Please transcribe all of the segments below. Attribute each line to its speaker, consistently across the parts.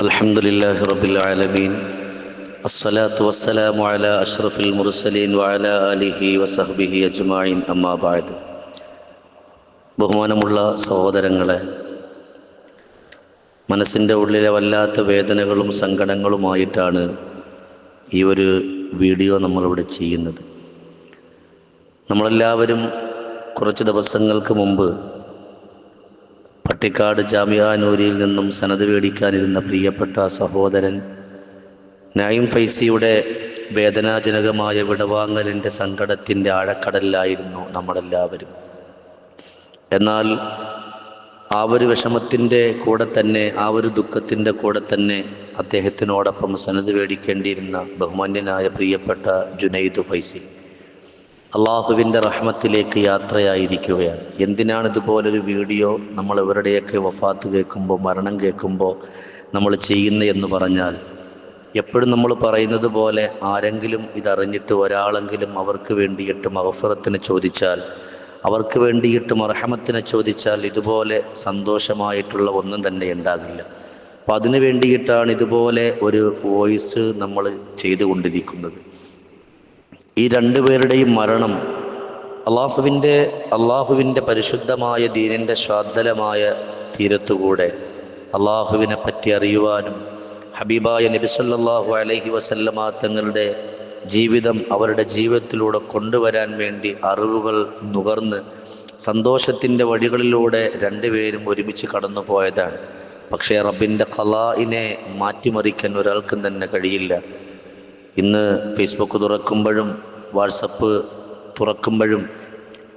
Speaker 1: الحمد لله رب العالمين الصلاة والسلام على أشرف المرسلين وعلى آله وصحبه أجمعين أما بعد ബഹുമാനമുള്ള സഹോദരങ്ങളെ മനസ്സിൻ്റെ ഉള്ളിലെ വല്ലാത്ത വേദനകളും സങ്കടങ്ങളുമായിട്ടാണ് ഈ ഒരു വീഡിയോ നമ്മളിവിടെ ചെയ്യുന്നത് നമ്മളെല്ലാവരും കുറച്ച് ദിവസങ്ങൾക്ക് മുമ്പ് പട്ടിക്കാട് ജാമിയാനൂരിയിൽ നിന്നും സനത് മേടിക്കാനിരുന്ന പ്രിയപ്പെട്ട സഹോദരൻ നൈം ഫൈസിയുടെ വേദനാജനകമായ വിടവാങ്ങലിന്റെ സങ്കടത്തിന്റെ ആഴക്കടലിലായിരുന്നു നമ്മളെല്ലാവരും. എന്നാൽ ആ ഒരു വിഷമത്തിന്റെ കൂടെ തന്നെ ആ ഒരു ദുഃഖത്തിന്റെ കൂടെ തന്നെ അദ്ദേഹത്തിനോടൊപ്പം സനത് മേടിക്കേണ്ടിയിരുന്ന ബഹുമാന്യനായ പ്രിയപ്പെട്ട ജുനൈദ് ഫൈസി. അള്ളാഹുവിന്റെ റഹ്മത്തിലേക്ക് യാത്രയായിരിക്കുകയാണ്. എന്തിനാണ് ഇതുപോലൊരു വീഡിയോ നമ്മൾ ഇവരുടെയൊക്കെ വഫാത്ത് കേൾക്കുമ്പോൾ മരണം കേൾക്കുമ്പോൾ നമ്മൾ ചെയ്യുന്നത് എന്ന് പറഞ്ഞാൽ എപ്പോഴും നമ്മൾ പറയുന്നത് പോലെ ആരെങ്കിലും ഇതറിഞ്ഞിട്ട് ഒരാളെങ്കിലും അവർക്ക് വേണ്ടിയിട്ട് മഹഫറത്തിന് ചോദിച്ചാൽ അവർക്ക് വേണ്ടിയിട്ട് മർഹമത്തിനെ ചോദിച്ചാൽ ഇതുപോലെ സന്തോഷമായിട്ടുള്ള ഒന്നും തന്നെ ഉണ്ടാകില്ല. അപ്പം അതിനു വേണ്ടിയിട്ടാണ് ഇതുപോലെ ഒരു വോയിസ് നമ്മൾ ചെയ്തുകൊണ്ടിരിക്കുന്നത്. ഈ രണ്ടുപേരുടെയും മരണം അള്ളാഹുവിന്റെ അള്ളാഹുവിന്റെ പരിശുദ്ധമായ ദീനിന്റെ ശ്രാദ്ധലമായ തീരത്തുകൂടെ അള്ളാഹുവിനെ പറ്റി അറിയുവാനും ഹബീബായ നബിസല്ലാഹു അലഹി വസല്ലമ തങ്ങളുടെ ജീവിതം അവരുടെ ജീവിതത്തിലൂടെ കൊണ്ടുവരാൻ വേണ്ടി അറിവുകൾ നുകർന്ന് സന്തോഷത്തിന്റെ വഴികളിലൂടെ രണ്ടുപേരും ഒരുമിച്ച് കടന്നു പോയതാണ് പക്ഷേ റബ്ബിന്റെ ഖലാഇനെ മാറ്റിമറിക്കാൻ ഒരാൾക്കും തന്നെ കഴിയില്ല. ഇന്ന് ഫേസ്ബുക്ക് തുറക്കുമ്പോഴും വാട്സപ്പ് തുറക്കുമ്പോഴും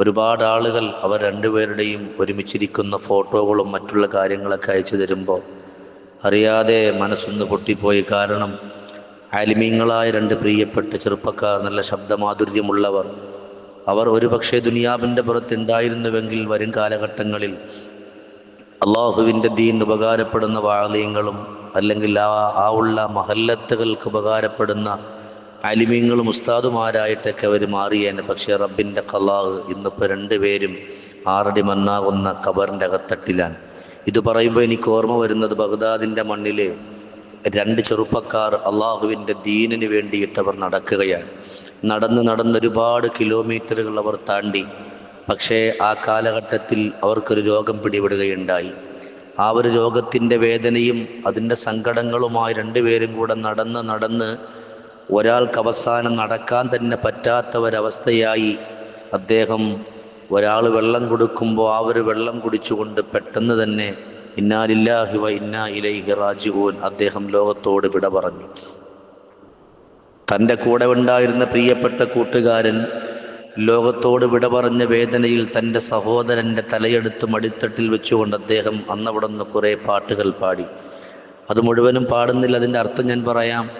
Speaker 1: ഒരുപാട് ആളുകൾ അവർ രണ്ടുപേരുടെയും ഒരുമിച്ചിരിക്കുന്ന ഫോട്ടോകളും മറ്റുള്ള കാര്യങ്ങളൊക്കെ അയച്ചു തരുമ്പോൾ അറിയാതെ മനസ്സൊന്ന് പൊട്ടിപ്പോയി. കാരണം ആലിമീങ്ങളായ രണ്ട് പ്രിയപ്പെട്ട ചെറുപ്പക്കാർ നല്ല ശബ്ദമാധുര്യമുള്ളവർ അവർ ഒരുപക്ഷെ ദുനിയാവിന്റെ പുറത്തുണ്ടായിരുന്നുവെങ്കിൽ വരും കാലഘട്ടങ്ങളിൽ അള്ളാഹുവിന്റെ ദീൻ ഉപകാരപ്പെടുന്ന വാളയങ്ങളും അല്ലെങ്കിൽ ആ ആ ഉള്ള മഹല്ലത്തുകൾക്ക് ഉപകാരപ്പെടുന്ന അലിമീങ്ങളും ഉസ്താദുമാരായിട്ടൊക്കെ അവർ മാറിയേനെ. പക്ഷേ റബ്ബിന്റെ കലാഹ് ഇന്നിപ്പോൾ രണ്ടുപേരും ആറടി മണ്ണാകുന്ന ഖബറിന്റെ അകത്തട്ടിലാണ്. ഇത് പറയുമ്പോൾ എനിക്ക് ഓർമ്മ വരുന്നത് ബഗ്ദാദിന്റെ മണ്ണിൽ രണ്ട് ചെറുപ്പക്കാർ അള്ളാഹുവിന്റെ ദീനിന് വേണ്ടിയിട്ട് അവർ നടക്കുകയാണ്. നടന്ന് നടന്ന് ഒരുപാട് കിലോമീറ്ററുകൾ അവർ താണ്ടി. പക്ഷേ ആ കാലഘട്ടത്തിൽ അവർക്കൊരു രോഗം പിടിപെടുകയുണ്ടായി. ആ ഒരു രോഗത്തിന്റെ വേദനയും അതിന്റെ സങ്കടങ്ങളുമായി രണ്ടുപേരും കൂടെ നടന്ന് നടന്ന് ഒരാൾക്ക് അവസാനം നടക്കാൻ തന്നെ പറ്റാത്ത ഒരവസ്ഥയായി അദ്ദേഹം ഒരാൾ വെള്ളം കൊടുക്കുമ്പോൾ ആ ഒരു വെള്ളം കുടിച്ചുകൊണ്ട് പെട്ടെന്ന് തന്നെ ഇന്നാലില്ലാഹിവ ഇന്ന ഇലൈഹി റാജിഊൻ അദ്ദേഹം ലോകത്തോട് വിട പറഞ്ഞു. തന്റെ കൂടെ ഉണ്ടായിരുന്ന പ്രിയപ്പെട്ട കൂട്ടുകാരൻ ലോകത്തോട് വിട പറഞ്ഞ വേദനയിൽ തന്റെ സഹോദരന്റെ തലയെടുത്ത് മടിത്തട്ടിൽ വെച്ചുകൊണ്ട് അദ്ദേഹം അന്നവിടെ നിന്ന് കുറേ പാട്ടുകൾ പാടി. അത് മുഴുവനും പാടുന്നില്ല അതിന്റെ അർത്ഥം ഞാൻ പറയാം.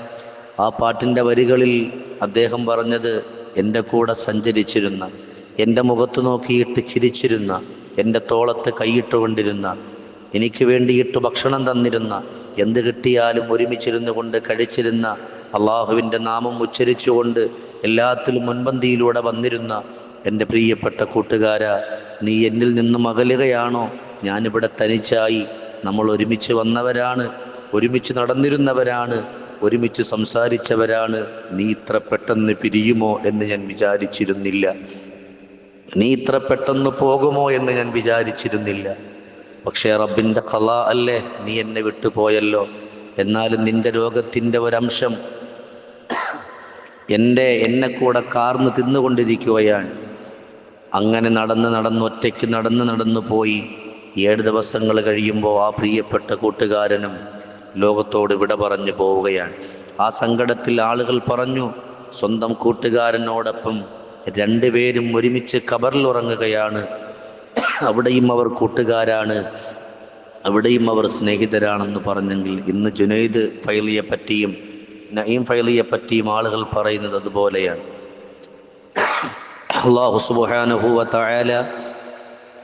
Speaker 1: ആ പാട്ടിന്റെ വരികളിൽ അദ്ദേഹം പറഞ്ഞത് എന്റെ കൂടെ സഞ്ചരിച്ചിരുന്ന എന്റെ മുഖത്ത് നോക്കിയിട്ട് ചിരിച്ചിരുന്ന എന്റെ തോളത്ത് കൈയിട്ടുകൊണ്ടിരുന്ന എനിക്ക് വേണ്ടിയിട്ട് ഭക്ഷണം തന്നിരുന്ന എന്ത് കിട്ടിയാലും ഒരുമിച്ചിരുന്നു കൊണ്ട് കഴിച്ചിരുന്ന അള്ളാഹുവിന്റെ നാമം ഉച്ചരിച്ചുകൊണ്ട് എല്ലാത്തിലും മുൻപന്തിയിലൂടെ വന്നിരുന്ന എന്റെ പ്രിയപ്പെട്ട കൂട്ടുകാര നീ എന്നിൽ നിന്നും അകലുകയാണോ ഞാനിവിടെ തനിച്ചായി. നമ്മൾ ഒരുമിച്ച് വന്നവരാണ് ഒരുമിച്ച് നടന്നിരുന്നവരാണ് ഒരുമിച്ച് സംസാരിച്ചവരാണ്. നീ ഇത്ര പെട്ടെന്ന് പിരിയുമോ എന്ന് ഞാൻ വിചാരിച്ചിരുന്നില്ല. നീ ഇത്ര പെട്ടെന്ന് പോകുമോ എന്ന് ഞാൻ വിചാരിച്ചിരുന്നില്ല. പക്ഷേ റബ്ബിന്റെ കല അല്ലേ? നീ എന്നെ വിട്ടുപോയല്ലോ. എന്നാലും നിന്റെ രോഗത്തിന്റെ ഒരംശം എന്റെ എന്നെ കൂടെ കാർന്ന് തിന്നുകൊണ്ടിരിക്കുകയാണ്. അങ്ങനെ നടന്ന് നടന്ന് ഒറ്റയ്ക്ക് നടന്ന് നടന്നു പോയി. ഏഴ് ദിവസങ്ങൾ കഴിയുമ്പോൾ ആ പ്രിയപ്പെട്ട കൂട്ടുകാരനും ലോകത്തോട് വിട പറഞ്ഞു പോവുകയാണ്. ആ സങ്കടത്തിൽ ആളുകൾ പറഞ്ഞു സ്വന്തം കൂട്ടുകാരനോടൊപ്പം രണ്ടുപേരും ഒരുമിച്ച് കബറിൽ ഉറങ്ങുകയാണ്. അവിടെയും അവർ കൂട്ടുകാരാണ്. അവിടെയും അവർ സ്നേഹിതരാണെന്ന് പറഞ്ഞെങ്കിൽ ഇന്ന് ജുനൈദ് ഫൈലിയെ പറ്റിയും നഈം ഫൈലിയെ പറ്റിയും ആളുകൾ പറയുന്നത് അതുപോലെയാണ്. അള്ളാഹു സുബാനുഹുവ തആല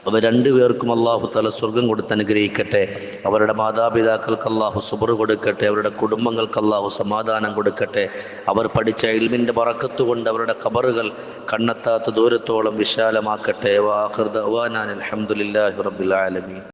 Speaker 1: അവർ രണ്ടുപേർക്കും അള്ളാഹു തല സ്വർഗം കൊടുത്ത് അനുഗ്രഹിക്കട്ടെ. അവരുടെ മാതാപിതാക്കൾക്ക് അള്ളാഹു സുബർ കൊടുക്കട്ടെ. അവരുടെ കുടുംബങ്ങൾക്ക് അള്ളാഹു സമാധാനം കൊടുക്കട്ടെ. അവർ പഠിച്ച ഇൽമിന്റെ പറക്കത്ത് കൊണ്ട് അവരുടെ ഖബറുകൾ കണ്ണെത്താത്ത ദൂരത്തോളം വിശാലമാക്കട്ടെ. വാഹൃദ് അലഹമുല്ലാഹി റബ്ബിൽ ആലമീൻ.